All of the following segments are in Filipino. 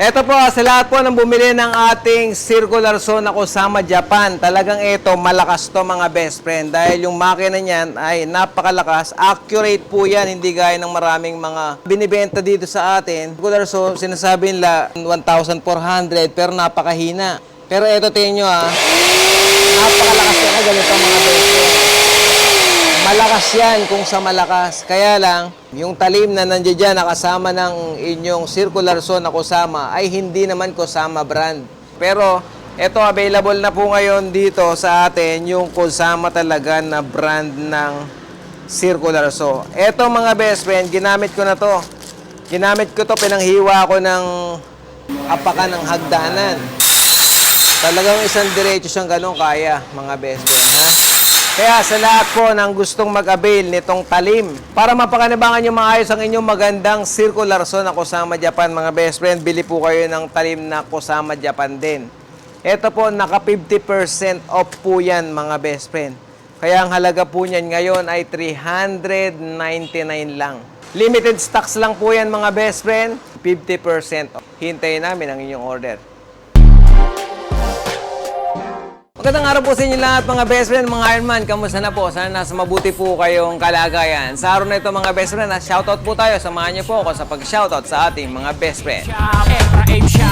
Ito po, sa lahat po ng bumili ng ating circular saw na Kusama Japan, talagang ito, malakas to mga best friend. Dahil yung makina niyan ay napakalakas. Accurate po yan, hindi gaya ng maraming mga binibenta dito sa atin. Circular saw, sinasabi nila 1,400 pero napakahina. Pero ito tingin nyo ah, napakalakas talaga ganito mga best friend. Malakas yan kung sa malakas. Kaya lang, yung talim na nandiyan dyan nakasama ng inyong circular saw na Kusama ay hindi naman Kusama brand. Pero ito available na po ngayon dito sa atin yung Kusama talaga na brand ng circular saw. Ito mga best friend, ginamit ko na to. Ginamit ko to, pinanghiwa ko ng apakan ng hagdanan. Talagang isang diretso siyang ganun kaya, mga best friend, ha? Kaya sa lahat po ng gustong mag-avail nitong talim, para mapakanabangan yung maayos ang inyong magandang circular saw na Kusama Japan, mga best friend, bili po kayo ng talim na Kusama Japan din. Ito po, naka 50% off po yan, mga best friend. Kaya ang halaga po niyan ngayon ay 399 lang. Limited stocks lang po yan, mga best friend. 50% off. Hintayin namin ang inyong order. Magandang araw po sa inyo lahat mga best friend, mga Ironman. Kamusta na po? Sana nasa mabuti po kayong kalagayan. Sa araw na ito mga best friend, ah, shoutout po tayo. Samahan niyo po ako sa pag-shoutout sa ating mga best friend.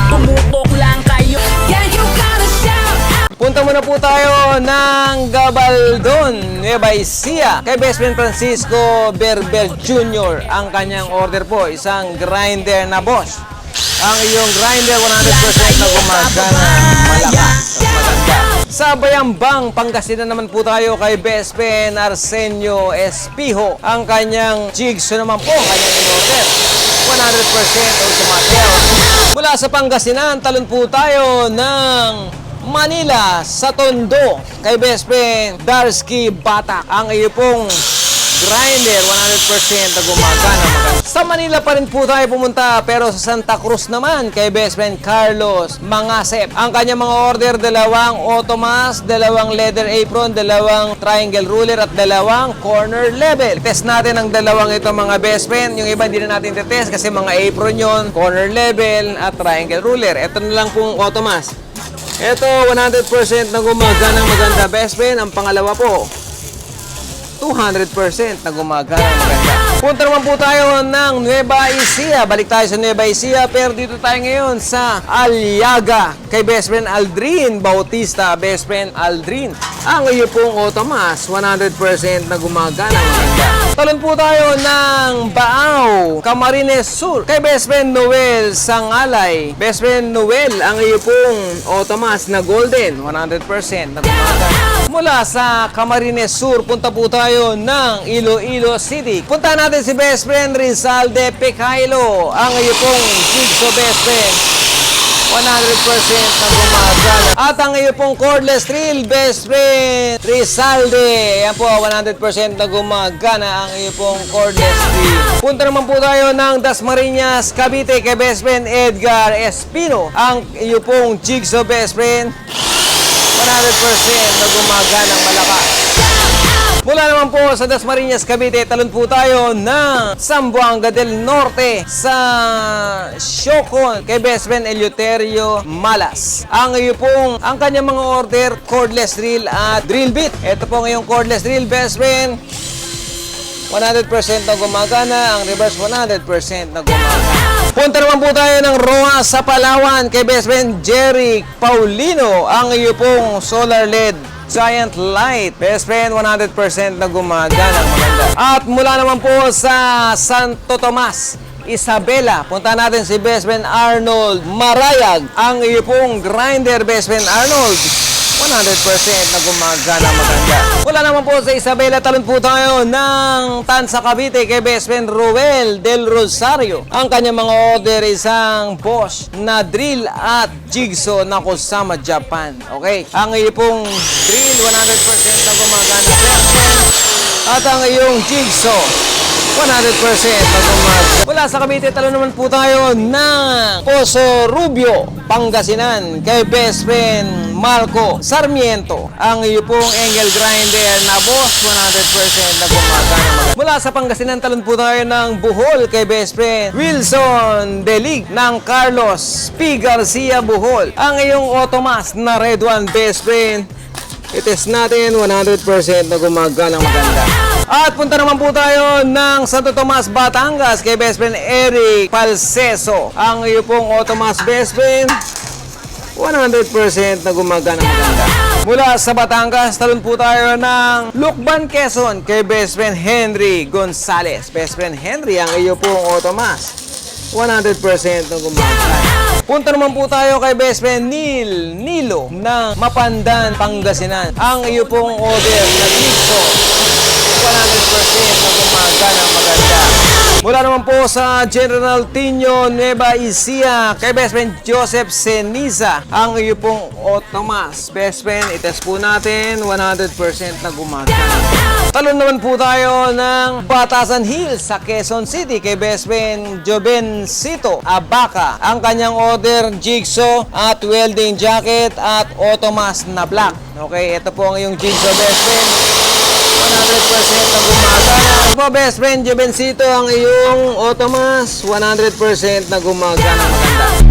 Tumutok lang kayo Yeah, you gotta shout out Punta muna po tayo ng Gabaldon, Nueva Ecija. Kay best friend Francisco Berber Jr. Ang kanyang order po, isang grinder na boss. Ang iyong grinder 100% na gumagana, malakas. Sa Bayambang, Pangasinan naman po tayo kay friend Arsenio Espijo. Ang kanyang jigsaw naman po, kanyang in-order. 100% automatic. Mula sa Pangasinan, talon po tayo ng Manila sa Tondo kay friend Darsky Batak. Ang iyo pong grinder 100% na gumagana maganda. Sa Manila pa rin po tayo pumunta pero sa Santa Cruz naman kay best friend Carlos Mangasep. Ang kanyang mga order dalawang automas, dalawang leather apron, dalawang triangle ruler at dalawang corner level. Test natin ang dalawang ito mga best friend. Yung iba hindi na natin test kasi mga apron yon, corner level at triangle ruler. Ito na lang pong automas. Ito 100% na gumagana maganda best friend. Ang pangalawa po 200% na gumagana. Punta naman po tayo ng Nueva Ecija. Balik tayo sa Nueva Ecija pero dito tayo ngayon sa Aliaga kay best friend Aldrin Bautista. Best friend Aldrin. Ang iyo pong Otomas, 100% na gumagana maganda. Talon po tayo ng Baaw, Camarines Sur. Kay best friend Noel Sangalay. Best friend Noel, ang iyo pong Otomas na golden, 100% na gumagana. Mula sa Camarines Sur, punta po tayo ng Iloilo City. Punta natin si best friend Rizalde Pecailo. Ang iyo pong Jigsaw best friend. 100% na gumagana. At ang iyo pong cordless drill, best friend, Rizalde. Yan po, 100% na gumagana ang iyo pong cordless drill. Punta naman po tayo ng Dasmariñas, Cavite, kay best friend Edgar Espino. Ang iyo pong jigsaw, best friend, 100% na gumagana malakas. Mula naman po sa Dasmariñas, Cavite, talon po tayo ng Zamboanga del Norte sa Siocon kay best friend Eleuterio Malas. Ang iyo pong, ang kanyang mga order, cordless drill at drill bit. Ito po ngayong cordless drill, best friend. 100% na gumagana, ang reverse 100% na gumagana. Punta naman po tayo ng Roa sa Palawan kay best friend Jerry Paulino. Ang iyo pong solar LED giant light. Best friend 100% na gumagana, maganda. At mula naman po sa Santo Tomas, Isabela. Punta natin si best friend Arnold Marayag. Ang iyo pong grinder, best friend Arnold. 100% na gumagana maganda. Wala naman po sa Isabela, talon po tayo ng Tansa Cavite kay best friend Ruel Del Rosario. Ang kanyang mga order isang Bosch na drill at jigsaw na Kusama Japan. Okay? Ang iyo pong drill 100% na gumagana. At ang iyong jigsaw na gumagana. Mula sa Cavite, talo naman po tayo ng Poso Rubio, Pangasinan, kay best friend Marco Sarmiento. Ang iyo pong angle grinder na boss, 100% na gumagana. Mula sa Pangasinan, talon po tayo ng Buhol kay best friend Wilson Delig ng Carlos P. Garcia Buhol. Ang iyong Otomas na Red One best friend Itest natin 100% na gumagana maganda. At punta naman po tayo ng Santo Tomas, Batangas kay best friend Eric Palseso. Ang iyo pong Otomas best friend 100% na gumagana maganda. Mula sa Batangas, talon po tayo ng Lukban, Quezon kay best friend Henry Gonzales. Best friend Henry, ang iyo pong Otomas. 100% na gumagana. Punta naman po tayo kay best friend Neil Nilo ng Mapandan, Pangasinan. Ang iyo pong order na Jigsaw. 100% na gumagana maganda. Mula naman po sa General Tino Nueva Ecija kay best friend Joseph Seniza. Ang iyo pong Otomas. Best friend, itest po natin 100% na gumagana. Talon naman po tayo ng Batasan Hills sa Quezon City kay best friend Jovencito Abaca. Ang kanyang order, jigsaw at welding jacket at Otomas na black. Okay, ito po ang iyong jigsaw best friend. 100% na gumagana. Po best friend Jovencito ang iyong Otomas. 100% na gumagana maganda.